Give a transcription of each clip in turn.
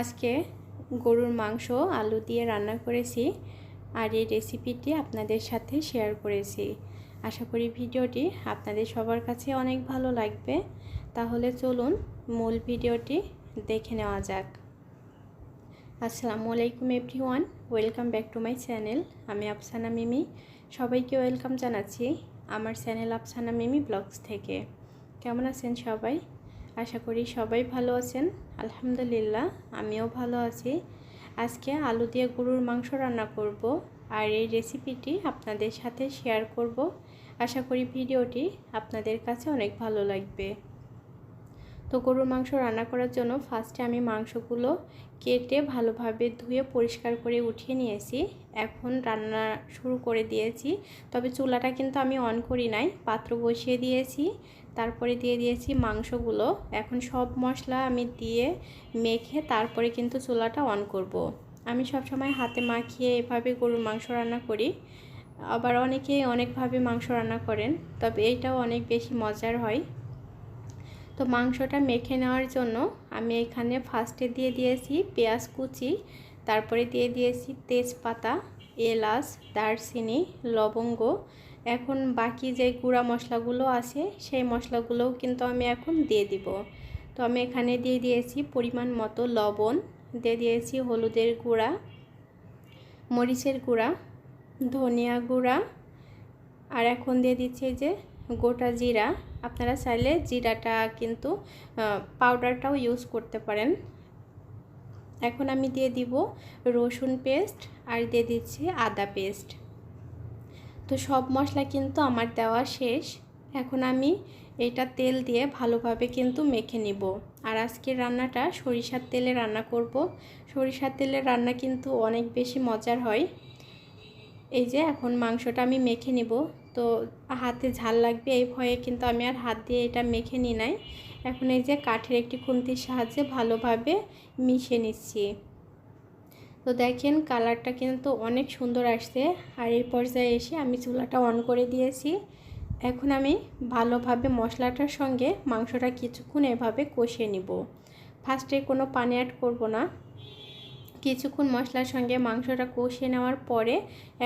আজকে গরুর মাংস, আলু দিয়ে রান্না করেছি আর এই রেসিপিটি আপনাদের সাথে শেয়ার করেছি। আশা করি ভিডিওটি আপনাদের সবার কাছে অনেক ভালো লাগবে। তাহলে চলুন মূল ভিডিওটি দেখে নেওয়া যাক। আসসালামু আলাইকুম everyone welcome back to my channel আমি আফসানা মিমি। সবাইকে ওয়েলকাম জানাচ্ছি আমার চ্যানেল আফসানা মিমি ব্লগস থেকে। কেমন আছেন সবাই? আশা করি সবাই ভালো আছেন। আলহামদুলিল্লাহ, আমিও ভালো আছি। আজকে আলু দিয়ে গরুর মাংস রান্না করব আর এই রেসিপিটি আপনাদের সাথে শেয়ার করব। আশা করি ভিডিওটি আপনাদের কাছে অনেক ভালো লাগবে। তো গরুর মাংস রান্না করার জন্য ফার্স্টে আমি মাংসগুলো কেটে ভালোভাবে ধুয়ে পরিষ্কার করে উঠিয়ে নিয়েছি। এখন রান্না শুরু করে দিয়েছি। তবে চুলাটা কিন্তু আমি অন করি নাই, পাত্র বসিয়ে দিয়েছি। তারপরে দিয়ে দিয়েছি মাংসগুলো। এখন সব মশলা আমি দিয়ে মেখে তারপরে কিন্তু চুলাটা অন করব। আমি সবসময় হাতে মাখিয়ে এভাবে গরুর মাংস রান্না করি। আবার অনেকে অনেকভাবে মাংস রান্না করেন, তবে এইটাও অনেক বেশি মজার হয়। তো মাংসটা মেখে নেওয়ার জন্য আমি এখানে ফার্স্টে দিয়ে দিয়েছি পেঁয়াজ কুচি, তারপরে দিয়ে দিয়েছি তেজপাতা। এলাচ, দারচিনি, লবঙ্গ। এখন বাকি যে গুঁড়া মশলাগুলো আছে, সেই মশলাগুলোও কিন্তু আমি এখন দিয়ে দিব। তো আমি এখানে দিয়ে দিয়েছি পরিমাণ মতো লবণ, দিয়ে দিয়েছি হলুদের গুঁড়া, মরিচের গুঁড়া, ধনিয়া গুঁড়া, আর এখন দিয়ে দিচ্ছি যে গোটা জিরা। আপনারা চাইলে জিরাটা কিন্তু পাউডারটাও ইউজ করতে পারেন। এখন আমি দিয়ে দিব রসুন পেস্ট আর দিয়ে দিচ্ছি আদা পেস্ট। তো সব মশলা কিন্তু আমার দেওয়া শেষ। এখন আমি এটা তেল দিয়ে ভালোভাবে কিন্তু মেখে নিব। আর আজকের রান্নাটা সরিষার তেলে রান্না করব। সরিষার তেলে রান্না কিন্তু অনেক বেশি মজার হয়। এই যে এখন মাংসটা আমি মেখে নিব। তো হাতে ঝাল লাগবে এই ভয়ে, কিন্তু আমি আর হাত দিয়ে এটা মেখে নিই নাই। এখন এই যে কাঠের একটি খুন্তির সাহায্যে ভালোভাবে মিশে নিচ্ছি। তো দেখেন কালারটা কিন্তু অনেক সুন্দর আসছে। আর এই পর্যায়ে এসে আমি চুলাটা অন করে দিয়েছি। এখন আমি ভালোভাবে মশলাটার সঙ্গে মাংসটা কিছুক্ষণ এভাবে কষিয়ে নিব। ফার্স্টে কোনো পানি অ্যাড করব না। কিছুক্ষণ মশলার সঙ্গে মাংসটা কষিয়ে নেওয়ার পরে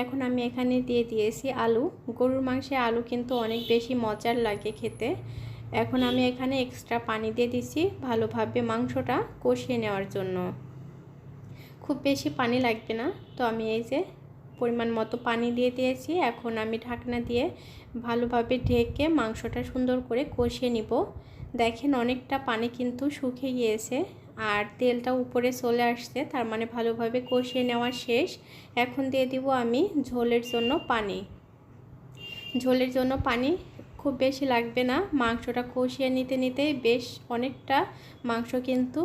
এখন আমি এখানে দিয়ে দিয়েছি আলু। গরুর মাংসে আলু কিন্তু অনেক বেশি মজার লাগে খেতে। এখন আমি এখানে এক্সট্রা পানি দিয়ে দিছি ভালোভাবে মাংসটা কষিয়ে নেওয়ার জন্য। খুব বেশি পানি লাগবে না। তো আমি এই যে পরিমাণ মতো পানি দিয়ে দিয়েছি। এখন আমি ঢাকনা দিয়ে ভালোভাবে ঢেকে মাংসটা সুন্দর করে কষিয়ে নিব। দেখেন অনেকটা পানি কিন্তু শুকিয়ে গিয়েছে। আর তেলটা উপরে চলে আসছে, তার মানে ভালোভাবে কষিয়ে নেওয়া শেষ। এখন দিয়ে দিব আমি ঝোলের জন্য পানি। ঝোলের জন্য পানি খুব বেশি লাগবে না, মাংসটা কষিয়ে নিতে নিতে বেশ অনেকটা মাংস কিন্তু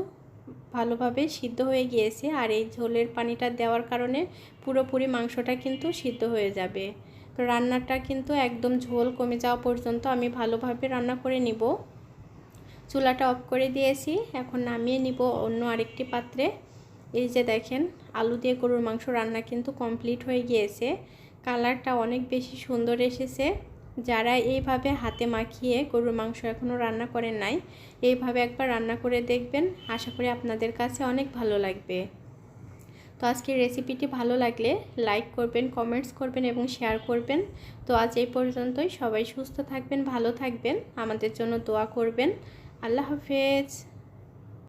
ভালোভাবে সিদ্ধ হয়ে গিয়েছে, আর এই ঝোলের পানিটা দেওয়ার কারণে পুরোপুরি মাংসটা কিন্তু সিদ্ধ হয়ে যাবে। তো রান্নাটা কিন্তু একদম ঝোল কমে যাওয়া পর্যন্ত আমি ভালোভাবে রান্না করে নিব। চুলাটা অফ করে দিয়েছি। এখন নামিয়ে নিব অন্য আরেকটি পাত্রে। এই যে দেখেন, আলু দিয়ে গরুর মাংস রান্না কিন্তু কমপ্লিট হয়ে গিয়েছে। কালারটা অনেক বেশি সুন্দর এসেছে। যারা এইভাবে হাতে মাখিয়ে গরুর মাংস এখনও রান্না করেন নাই, এইভাবে একবার রান্না করে দেখবেন। আশা করি আপনাদের কাছে অনেক ভালো লাগবে। তো আজকের রেসিপিটি ভালো লাগলে লাইক করবেন, কমেন্টস করবেন এবং শেয়ার করবেন। তো আজ এই পর্যন্তই। সবাই সুস্থ থাকবেন, ভালো থাকবেন। আমাদের জন্য দোয়া করবেন। আল্লাহ হাফেজ